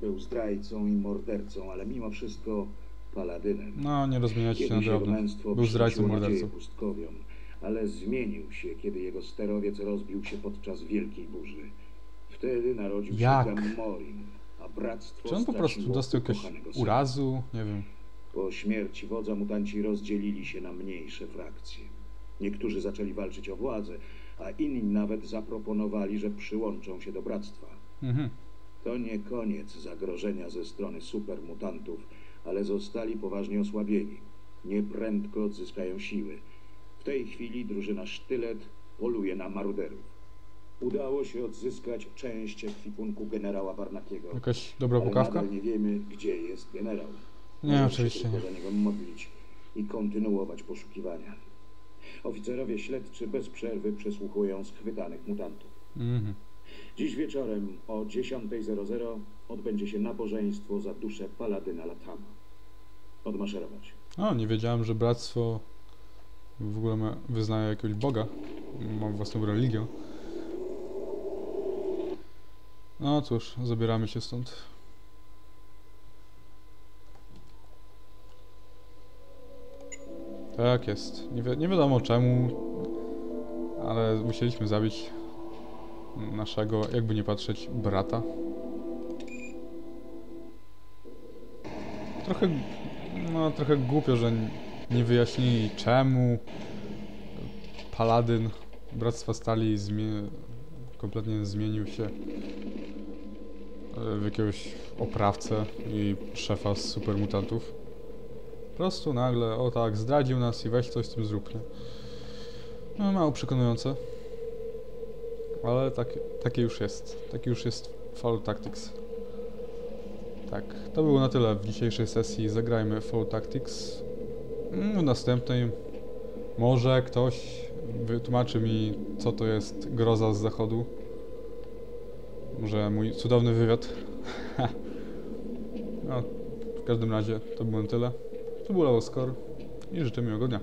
był zdrajcą i mordercą, ale mimo wszystko paladynem. No, nie rozmieniajcie się na drobne. Był zdrajcą, mordercą. pustkowiom, ale zmienił się, kiedy jego sterowiec rozbił się podczas wielkiej burzy. Wtedy narodził Jak? się Gamorin, a bractwo Czy on po prostu dostał jakiegoś urazu? Nie wiem. Po śmierci wodza mutanci rozdzielili się na mniejsze frakcje. Niektórzy zaczęli walczyć o władzę, a inni nawet zaproponowali, że przyłączą się do bractwa. Mhm. To nie koniec zagrożenia ze strony supermutantów, ale zostali poważnie osłabieni. Nieprędko odzyskają siły. W tej chwili drużyna Sztylet poluje na maruderów. Udało się odzyskać część ekwipunku generała Barnakiego. Jakaś dobra ale pukawka? nadal nie wiemy, gdzie jest generał. Nie, Możemy oczywiście nie. za niego modlić i kontynuować poszukiwania. Oficerowie śledczy bez przerwy przesłuchują schwytanych mutantów. Mhm. Dziś wieczorem o 10.00 odbędzie się nabożeństwo za duszę paladyna Latama. Odmaszerować. O, nie wiedziałem, że bractwo w ogóle ma, wyznaje jakiegoś boga. Ma własną religię. No cóż, zabieramy się stąd. Tak jest. Nie, wi nie wiadomo czemu, ale musieliśmy zabić naszego, jakby nie patrzeć, brata. Trochę, no trochę głupio, że nie wyjaśnili czemu Paladyn Bractwa Stali kompletnie zmienił się e, w jakiegoś oprawcę i szefa z supermutantów. Po prostu nagle, o tak, zdradził nas i weź coś z tym zrób, nie? No, mało przekonujące. Ale tak, już jest. Taki już jest Fall Tactics. Tak, to było na tyle w dzisiejszej sesji. Zagrajmy Fall Tactics. Mm, W następnej może ktoś wytłumaczy mi, co to jest groza z zachodu. Może mój cudowny wywiad. no, w każdym razie to było na tyle. To był Lawoscore i życzę miłego dnia.